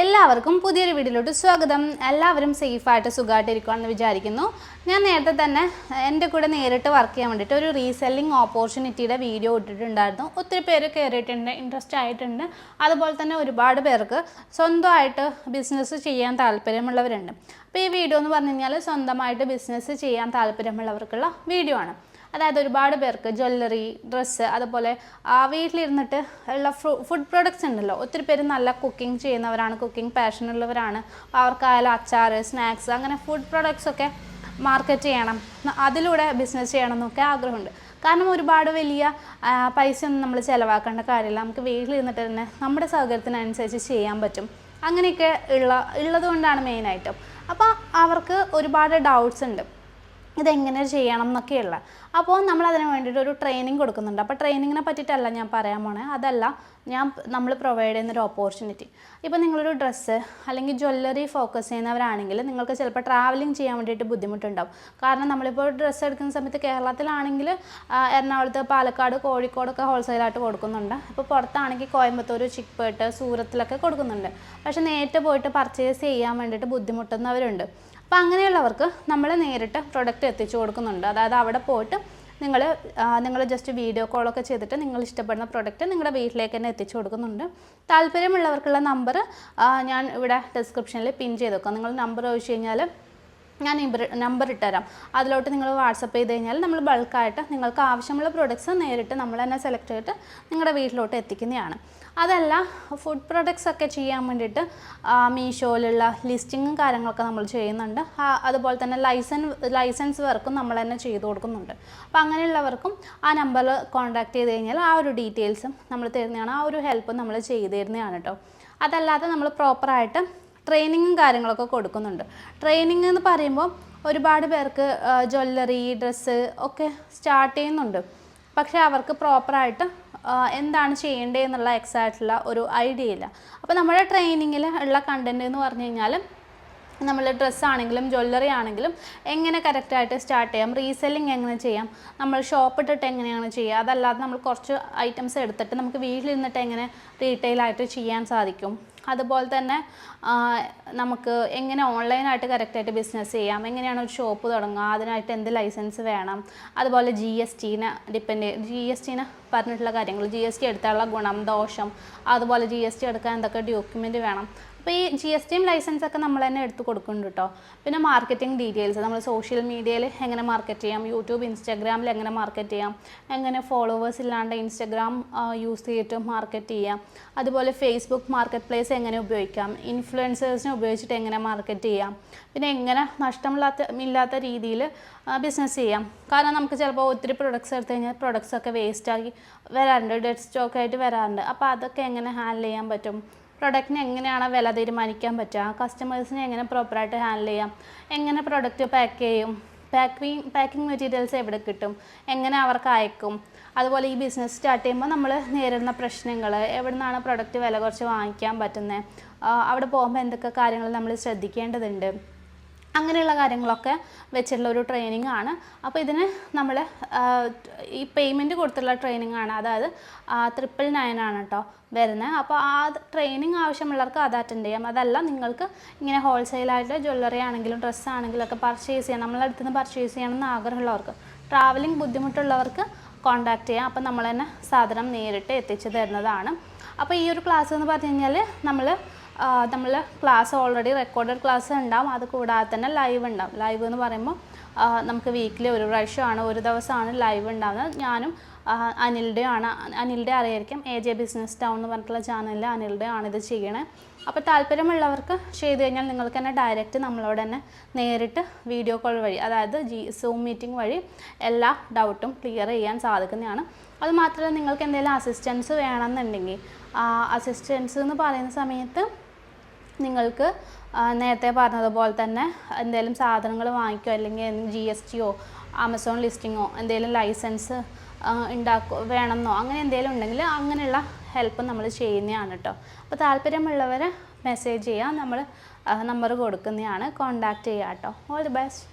എല്ലാവർക്കും പുതിയൊരു വീഡിയോയിലോട്ട് സ്വാഗതം. എല്ലാവരും സേഫായിട്ട് സുഖമായിട്ട് ഇരിക്കുകയാണെന്ന് വിചാരിക്കുന്നു. ഞാൻ നേരത്തെ തന്നെ എന്റെ കൂടെ നേരിട്ട് വർക്ക് ചെയ്യാൻ വേണ്ടിയിട്ട് ഒരു റീസെല്ലിംഗ് ഓപ്പർച്യൂണിറ്റിയുടെ വീഡിയോ ഇട്ടിട്ടുണ്ടായിരുന്നു. ഒത്തിരി പേര് കയറിയിട്ടുണ്ട് ഇൻട്രസ്റ്റ് ആയിട്ടുണ്ട്. അതുപോലെ തന്നെ ഒരുപാട് പേർക്ക് സ്വന്തമായിട്ട് ബിസിനസ് ചെയ്യാൻ താല്പര്യമുള്ളവരുണ്ട്. അപ്പോൾ ഈ വീഡിയോ എന്ന് പറഞ്ഞു കഴിഞ്ഞാൽ സ്വന്തമായിട്ട് ബിസിനസ് ചെയ്യാൻ താല്പര്യമുള്ളവർക്കുള്ള വീഡിയോ ആണ്. അതായത് ഒരുപാട് പേർക്ക് ജ്വല്ലറി ഡ്രസ്സ് അതുപോലെ വീട്ടിലിരുന്നിട്ട് ഉള്ള ഫുഡ് പ്രോഡക്റ്റ്സ് ഉണ്ടല്ലോ. ഒത്തിരി പേര് നല്ല കുക്കിംഗ് ചെയ്യുന്നവരാണ് കുക്കിംഗ് പാഷൻ ഉള്ളവരാണ്. അവർക്കായാലും അച്ചാർ സ്നാക്സ് അങ്ങനെ ഫുഡ് പ്രോഡക്റ്റ്സ് ഒക്കെ മാർക്കറ്റ് ചെയ്യണം. അതിലൂടെ ബിസിനസ് ചെയ്യണം എന്നൊക്കെ ആഗ്രഹമുണ്ട്. കാരണം ഒരുപാട് വലിയ പൈസ ഒന്നും നമ്മൾ ചിലവാക്കേണ്ട കാര്യമില്ല. നമുക്ക് വീട്ടിലിരുന്നിട്ട് തന്നെ നമ്മുടെ സൗകര്യത്തിനനുസരിച്ച് ചെയ്യാൻ പറ്റും. അങ്ങനെയൊക്കെ ഉള്ള ഉള്ളതുകൊണ്ടാണ് മെയിനായിട്ടും അപ്പോൾ അവർക്ക് ഒരുപാട് ഡൗട്ട്സ് ഉണ്ട്. ഇതെങ്ങനെ ചെയ്യണം എന്നൊക്കെയുള്ള. അപ്പോൾ നമ്മൾ അതിന് വേണ്ടിയിട്ട് ഒരു ട്രെയിനിങ് കൊടുക്കുന്നുണ്ട്. അപ്പോൾ ട്രെയിനിങ്ങിനെ പറ്റിയിട്ടല്ല ഞാൻ പറയാൻ പോണേ. അതല്ല ഞാൻ നമ്മൾ പ്രൊവൈഡ് ചെയ്യുന്നൊരു ഓപ്പർച്യൂണിറ്റി ഇപ്പോൾ നിങ്ങളൊരു ഡ്രസ്സ് അല്ലെങ്കിൽ ജ്വല്ലറി ഫോക്കസ് ചെയ്യുന്നവരാണെങ്കിൽ നിങ്ങൾക്ക് ചിലപ്പോൾ ട്രാവലിംഗ് ചെയ്യാൻ വേണ്ടിയിട്ട് ബുദ്ധിമുട്ടുണ്ടാവും. കാരണം നമ്മളിപ്പോൾ ഡ്രസ്സ് എടുക്കുന്ന സമയത്ത് കേരളത്തിലാണെങ്കിൽ എറണാകുളത്ത് പാലക്കാട് കോഴിക്കോടൊക്കെ ഹോൾസെയിലായിട്ട് കൊടുക്കുന്നുണ്ട്. ഇപ്പോൾ പുറത്താണെങ്കിൽ കോയമ്പത്തൂർ ചിക്പേട്ട് സൂറത്തിലൊക്കെ കൊടുക്കുന്നുണ്ട്. പക്ഷേ നേരിട്ട് പോയിട്ട് പർച്ചേസ് ചെയ്യാൻ വേണ്ടിയിട്ട് ബുദ്ധിമുട്ടുന്നവരുണ്ട്. അപ്പോൾ അങ്ങനെയുള്ളവർക്ക് നമ്മൾ നേരിട്ട് പ്രൊഡക്റ്റ് എത്തിച്ചു കൊടുക്കുന്നുണ്ട്. അതായത് അവിടെ പോയിട്ട് നിങ്ങൾ നിങ്ങൾ ജസ്റ്റ് വീഡിയോ കോളൊക്കെ ചെയ്തിട്ട് നിങ്ങൾ ഇഷ്ടപ്പെടുന്ന പ്രൊഡക്റ്റ് നിങ്ങളുടെ വീട്ടിലേക്ക് തന്നെ എത്തിച്ചു കൊടുക്കുന്നുണ്ട്. താല്പര്യമുള്ളവർക്കുള്ള നമ്പർ ഞാൻ ഇവിടെ ഡിസ്ക്രിപ്ഷനിൽ പിൻ ചെയ്ത് വെക്കാം. നിങ്ങൾ നമ്പർ ചോദിച്ചു കഴിഞ്ഞാൽ ഞാൻ നമ്പർ ഇട്ടുതരാം. അതിലോട്ട് നിങ്ങൾ വാട്സപ്പ് ചെയ്ത് കഴിഞ്ഞാൽ നമ്മൾ ബൾക്കായിട്ട് നിങ്ങൾക്ക് ആവശ്യമുള്ള പ്രൊഡക്ട്സ് നേരിട്ട് നമ്മൾ തന്നെ സെലക്ട് ചെയ്തിട്ട് നിങ്ങളുടെ വീട്ടിലോട്ട് എത്തിക്കുന്നതാണ്. അതല്ല ഫുഡ് പ്രൊഡക്ട്സ് ഒക്കെ ചെയ്യാൻ വേണ്ടിയിട്ട് മീഷോയിലുള്ള ലിസ്റ്റിങ്ങും കാര്യങ്ങളൊക്കെ നമ്മൾ ചെയ്യുന്നുണ്ട്. അതുപോലെ തന്നെ ലൈസൻസ് ലൈസൻസ് വർക്കും നമ്മൾ തന്നെ ചെയ്തു കൊടുക്കുന്നുണ്ട്. അപ്പോൾ അങ്ങനെയുള്ളവർക്കും ആ നമ്പറിൽ കോൺടാക്ട് ചെയ്ത് കഴിഞ്ഞാൽ ആ ഒരു ഡീറ്റെയിൽസും നമ്മൾ തരുന്നതാണ് ആ ഒരു ഹെൽപ്പും നമ്മൾ ചെയ്തു തരുന്നതാണ് കേട്ടോ അതല്ലാതെ നമ്മൾ പ്രോപ്പറായിട്ട് ട്രെയിനിങ്ങും കാര്യങ്ങളൊക്കെ കൊടുക്കുന്നുണ്ട്. ട്രെയിനിങ് എന്ന് പറയുമ്പോൾ ഒരുപാട് പേർക്ക് ജ്വല്ലറി ഡ്രസ്സ് ഒക്കെ സ്റ്റാർട്ട് ചെയ്യുന്നുണ്ട്. പക്ഷെ അവർക്ക് പ്രോപ്പറായിട്ട് എന്താണ് ചെയ്യേണ്ടതെന്നുള്ള എക്സാക്റ്റുള്ള ഒരു ഐഡിയ ഇല്ല. അപ്പോൾ നമ്മുടെ ട്രെയിനിങ്ങിൽ ഉള്ള കണ്ടന്റ് എന്ന് പറഞ്ഞു കഴിഞ്ഞാൽ നമ്മൾ ഡ്രസ്സാണെങ്കിലും ജ്വല്ലറി ആണെങ്കിലും എങ്ങനെ കറക്റ്റായിട്ട് സ്റ്റാർട്ട് ചെയ്യാം റീസെല്ലിംഗ് എങ്ങനെ ചെയ്യാം നമ്മൾ ഷോപ്പ് ഇട്ടിട്ട് എങ്ങനെയാണ് ചെയ്യുക അതല്ലാതെ നമ്മൾ കുറച്ച് ഐറ്റംസ് എടുത്തിട്ട് നമുക്ക് വീട്ടിലിരുന്നിട്ട് എങ്ങനെ റീറ്റെയിലായിട്ട് ചെയ്യാൻ സാധിക്കും. അതുപോലെ തന്നെ നമുക്ക് എങ്ങനെ ഓൺലൈനായിട്ട് കറക്റ്റായിട്ട് ബിസിനസ് ചെയ്യാം എങ്ങനെയാണ് ഒരു ഷോപ്പ് തുടങ്ങുക അതിനായിട്ട് എന്ത് ലൈസൻസ് വേണം അതുപോലെ ജി എസ് ടീനെ ഡിപ്പെൻഡ് ജി എസ് ടീനെ പറഞ്ഞിട്ടുള്ള കാര്യങ്ങൾ ജി എസ് ടി എടുത്താലുള്ള ഗുണം ദോഷം അതുപോലെ ജി എസ് ടി എടുക്കാൻ എന്തൊക്കെ ഡോക്യുമെന്റ് വേണം അപ്പോൾ ഈ ജി എസ് ടിയും ലൈസൻസൊക്കെ നമ്മൾ തന്നെ എടുത്ത് കൊടുക്കുന്നുണ്ട് കേട്ടോ പിന്നെ മാർക്കറ്റിംഗ് ഡീറ്റെയിൽസ് നമ്മൾ സോഷ്യൽ മീഡിയയിൽ എങ്ങനെ മാർക്കറ്റ് ചെയ്യാം യൂട്യൂബ് ഇൻസ്റ്റാഗ്രാമിൽ എങ്ങനെ മാർക്കറ്റ് ചെയ്യാം എങ്ങനെ ഫോളോവേഴ്സ് ഇല്ലാണ്ട് ഇൻസ്റ്റാഗ്രാം യൂസ് ചെയ്തിട്ട് മാർക്കറ്റ് ചെയ്യാം അതുപോലെ ഫേസ്ബുക്ക് മാർക്കറ്റ് പ്ലേസ് എങ്ങനെ ഉപയോഗിക്കാം ഇൻഫ്ലുവൻസേഴ്സിനെ ഉപയോഗിച്ചിട്ട് എങ്ങനെ മാർക്കറ്റ് ചെയ്യാം പിന്നെ എങ്ങനെ നഷ്ടമില്ലാത്ത ഇല്ലാത്ത രീതിയിൽ ബിസിനസ് ചെയ്യാം. കാരണം നമുക്ക് ചിലപ്പോൾ ഒത്തിരി പ്രൊഡക്ട്സ് എടുത്തു കഴിഞ്ഞാൽ പ്രൊഡക്ട്സ് ഒക്കെ വേസ്റ്റാക്കി വരാറുണ്ട് ഡെഡ് സ്റ്റോക്കായിട്ട് വരാറുണ്ട്. അപ്പോൾ അതൊക്കെ എങ്ങനെ ഹാൻഡിൽ ചെയ്യാൻ പറ്റും? പ്രൊഡക്റ്റിന് എങ്ങനെയാണ് വില തീരുമാനിക്കാൻ പറ്റുക? കസ്റ്റമേഴ്സിനെ എങ്ങനെ പ്രോപ്പറായിട്ട് ഹാൻഡിൽ ചെയ്യാം? എങ്ങനെ പ്രൊഡക്റ്റ് പാക്ക് ചെയ്യും? പാക്കിങ് പാക്കിംഗ് മെറ്റീരിയൽസ് എവിടെ കിട്ടും? എങ്ങനെ അവർക്ക് അയക്കും? അതുപോലെ ഈ ബിസിനസ് സ്റ്റാർട്ട് ചെയ്യുമ്പോൾ നമ്മൾ നേരിടുന്ന പ്രശ്നങ്ങൾ എവിടെ നിന്നാണ് പ്രൊഡക്റ്റ് വില കുറച്ച് വാങ്ങിക്കാൻ പറ്റുന്നത്? അവിടെ പോകുമ്പോൾ എന്തൊക്കെ കാര്യങ്ങൾ നമ്മൾ ശ്രദ്ധിക്കേണ്ടതുണ്ട്? അങ്ങനെയുള്ള കാര്യങ്ങളൊക്കെ വെച്ചിട്ടുള്ള ഒരു ട്രെയിനിങ് ആണ്. അപ്പോൾ ഇതിന് നമ്മൾ ഈ പേയ്മെന്റ് കൊടുത്തുള്ള ട്രെയിനിങ് ആണ്. അതായത് ട്രിപ്പിൾ നയൻ ആണ് കേട്ടോ വരുന്നത് അപ്പോൾ ആ ട്രെയിനിങ് ആവശ്യമുള്ളവർക്ക് അത് അറ്റൻഡ് ചെയ്യാം. അതല്ല നിങ്ങൾക്ക് ഇങ്ങനെ ഹോൾസെയിലായിട്ട് ജ്വല്ലറി ആണെങ്കിലും ഡ്രസ്സ് ആണെങ്കിലും ഒക്കെ പർച്ചേസ് ചെയ്യാം. നമ്മളെ അടുത്ത് നിന്ന് പർച്ചേസ് ചെയ്യണമെന്ന് ആഗ്രഹമുള്ളവർക്ക്. ട്രാവലിംഗ് ബുദ്ധിമുട്ടുള്ളവർക്ക് കോൺടാക്ട് ചെയ്യാം. അപ്പോൾ നമ്മൾ തന്നെ സാധനം നേരിട്ട് എത്തിച്ചു തരുന്നതാണ്. അപ്പോൾ ഈ ഒരു ക്ലാസ് എന്ന് പറഞ്ഞു കഴിഞ്ഞാൽ നമ്മൾ നമ്മൾ ക്ലാസ് ഓൾറെഡി റെക്കോർഡഡ് ക്ലാസ് ഉണ്ടാവും. അത് കൂടാതെ തന്നെ ലൈവ് ഉണ്ടാവും. ലൈവ് എന്ന് പറയുമ്പോൾ നമുക്ക് വീക്കിലി ഒരു പ്രാവശ്യമാണ് ഒരു ദിവസമാണ് ലൈവ് ഉണ്ടാവുന്നത്. ഞാനും അനിലിന്റെ ആണ് അനിലിന്റെ അറിയായിരിക്കും എ ജെ ബിസിനസ് ടൗൺ എന്ന് പറഞ്ഞിട്ടുള്ള ചാനലിൽ അനിലിന്റെ ആണ് ഇത് ചെയ്യണേ. അപ്പോൾ താല്പര്യമുള്ളവർക്ക് ചെയ്ത് കഴിഞ്ഞാൽ നിങ്ങൾക്ക് തന്നെ ഡയറക്റ്റ് നമ്മളോട് തന്നെ നേരിട്ട് വീഡിയോ കോൾ വഴി അതായത് ജി സൂം മീറ്റിംഗ് വഴി എല്ലാ ഡൗട്ടും ക്ലിയർ ചെയ്യാൻ സാധിക്കുന്നതാണ്. അതുമാത്രമല്ല നിങ്ങൾക്ക് എന്തെങ്കിലും അസിസ്റ്റൻസ് വേണമെന്നുണ്ടെങ്കിൽ അസിസ്റ്റൻസ് എന്ന് പറയുന്ന സമയത്ത് നിങ്ങൾക്ക് നേരത്തെ പറഞ്ഞതുപോലെ തന്നെ എന്തെങ്കിലും സാധനങ്ങൾ വാങ്ങിക്കോ അല്ലെങ്കിൽ ജി എസ് ടിയോ ആമസോൺ ലിസ്റ്റിങ്ങോ എന്തെങ്കിലും ലൈസൻസ് ഉണ്ടാക്കോ വേണമെന്നോ അങ്ങനെ എന്തെങ്കിലും ഉണ്ടെങ്കിൽ അങ്ങനെയുള്ള ഹെൽപ്പ് നമ്മൾ ചെയ്യുന്നതാണ് കേട്ടോ അപ്പോൾ താല്പര്യമുള്ളവരെ മെസ്സേജ് ചെയ്യാം നമ്മൾ നമ്പർ കൊടുക്കുന്നതാണ് കോണ്ടാക്ട് ചെയ്യാം കേട്ടോ ഓൾ ദി ബെസ്റ്റ്